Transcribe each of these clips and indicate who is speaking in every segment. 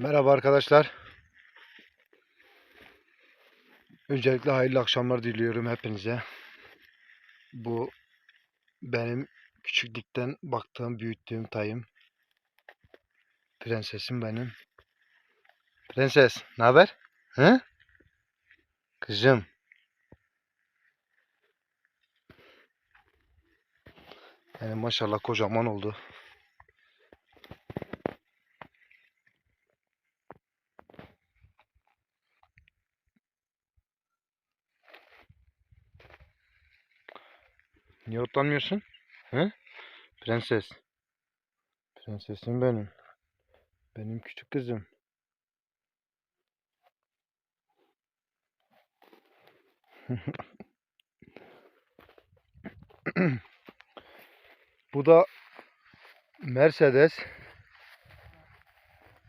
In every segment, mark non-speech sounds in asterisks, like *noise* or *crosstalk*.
Speaker 1: Merhaba arkadaşlar. Öncelikle hayırlı akşamlar diliyorum hepinize. Bu benim küçüklükten baktığım, büyüttüğüm tayım. Prensesim benim. Prenses, ne haber? Hı? Kızım. Yani maşallah kocaman oldu. Niye otlanmıyorsun? Hı? Prenses. Prensesim benim. Benim küçük kızım. *laughs* Bu da Mercedes.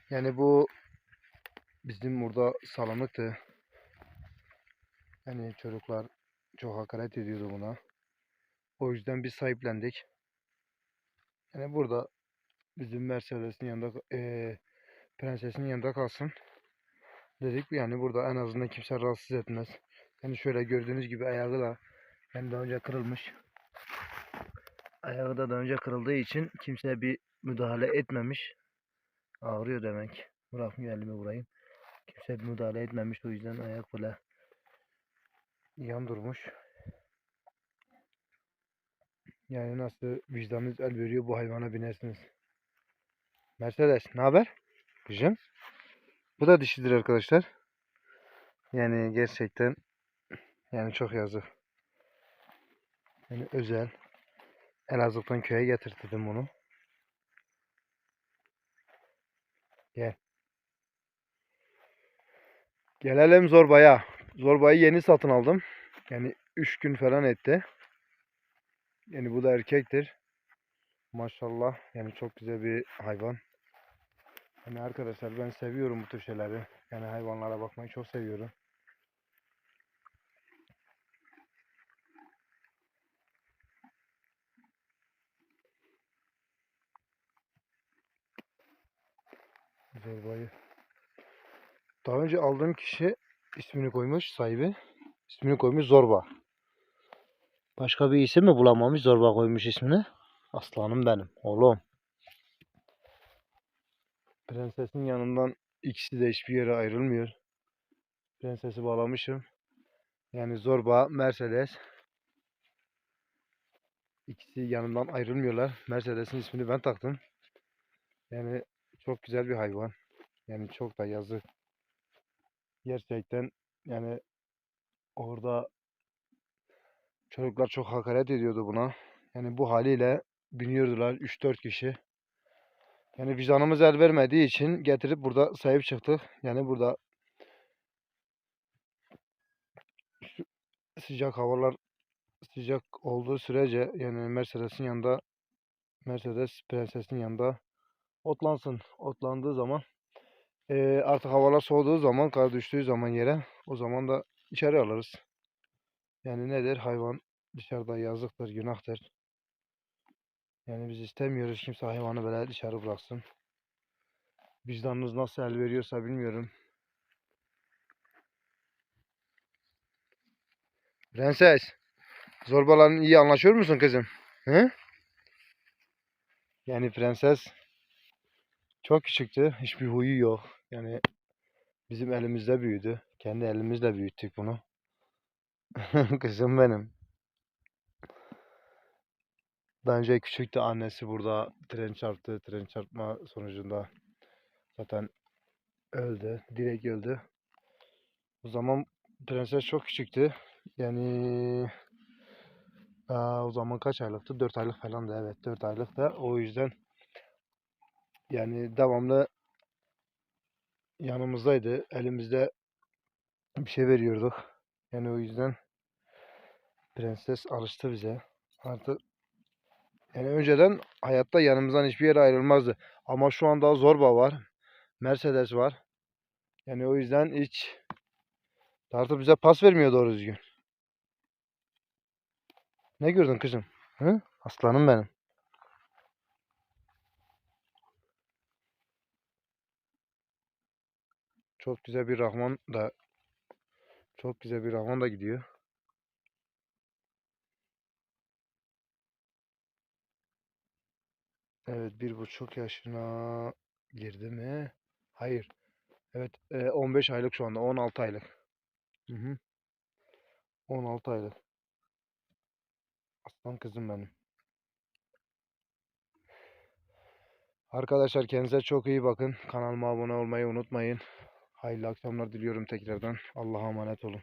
Speaker 1: Yani bu bizim burada salınıktı. Yani çocuklar çok hakaret ediyordu buna. O yüzden biz sahiplendik. Yani burada bizim Mercedes'in yanında eee prensesin yanında kalsın. Dedik yani burada en azından kimse rahatsız etmez. Yani şöyle gördüğünüz gibi ayağı da yani daha önce kırılmış. Ayağı da daha önce kırıldığı için kimse bir müdahale etmemiş. Ağrıyor demek. Bırakmıyor elimi vurayım. Kimse bir müdahale etmemiş o yüzden ayak böyle yan durmuş. Yani nasıl vicdanınız el veriyor bu hayvana binersiniz. Mercedes ne haber? Kızım. Bu da dişidir arkadaşlar. Yani gerçekten yani çok yazık. Yani özel. Elazığ'dan köye getirttim bunu. Gel. Gelelim Zorba'ya. Zorba'yı yeni satın aldım. Yani 3 gün falan etti. Yani bu da erkektir. Maşallah. Yani çok güzel bir hayvan. Yani arkadaşlar ben seviyorum bu tür şeyleri. Yani hayvanlara bakmayı çok seviyorum. Zorba'yı. Daha önce aldığım kişi ismini koymuş sahibi. İsmini koymuş Zorba. Başka bir isim mi bulamamış Zorba koymuş ismini. Aslanım benim oğlum. Prensesin yanından ikisi de hiçbir yere ayrılmıyor. Prensesi bağlamışım. Yani Zorba, Mercedes. İkisi yanından ayrılmıyorlar. Mercedes'in ismini ben taktım. Yani çok güzel bir hayvan. Yani çok da yazık. Gerçekten yani orada çocuklar çok hakaret ediyordu buna. Yani bu haliyle biniyordular 3-4 kişi. Yani vicdanımız el vermediği için getirip burada sahip çıktık. Yani burada sıcak havalar sıcak olduğu sürece yani Mercedes'in yanında Mercedes Prenses'in yanında otlansın. Otlandığı zaman eee, artık havalar soğuduğu zaman kar düştüğü zaman yere o zaman da içeri alırız. Yani nedir? Hayvan dışarıda yazıktır, günahtır. Yani biz istemiyoruz kimse hayvanı böyle dışarı bıraksın. Vicdanınız nasıl el veriyorsa bilmiyorum. Prenses, zorbaların iyi anlaşıyor musun kızım? Hı? Yani prenses çok küçüktü. Hiçbir huyu yok. Yani bizim elimizde büyüdü. Kendi elimizle büyüttük bunu. *laughs* Kızım benim. Daha önce küçüktü annesi burada tren çarptı. Tren çarpma sonucunda zaten öldü. Direkt öldü. O zaman prenses çok küçüktü. Yani aa, o zaman kaç aylıktı? 4 aylık falan da evet 4 aylık da o yüzden yani devamlı yanımızdaydı. Elimizde bir şey veriyorduk. Yani o yüzden prenses alıştı bize. Artık yani önceden hayatta yanımızdan hiçbir yere ayrılmazdı. Ama şu anda Zorba var. Mercedes var. Yani o yüzden hiç artık bize pas vermiyor doğru düzgün. Ne gördün kızım? Hı? Aslanım benim. Çok güzel bir Rahman da çok güzel bir Rahman da gidiyor. Evet bir buçuk yaşına girdi mi? Hayır. Evet e, 15 aylık şu anda 16 aylık. Hı hı. 16 aylık. Aslan kızım benim. Arkadaşlar kendinize çok iyi bakın. Kanalıma abone olmayı unutmayın. Hayırlı akşamlar diliyorum tekrardan. Allah'a emanet olun.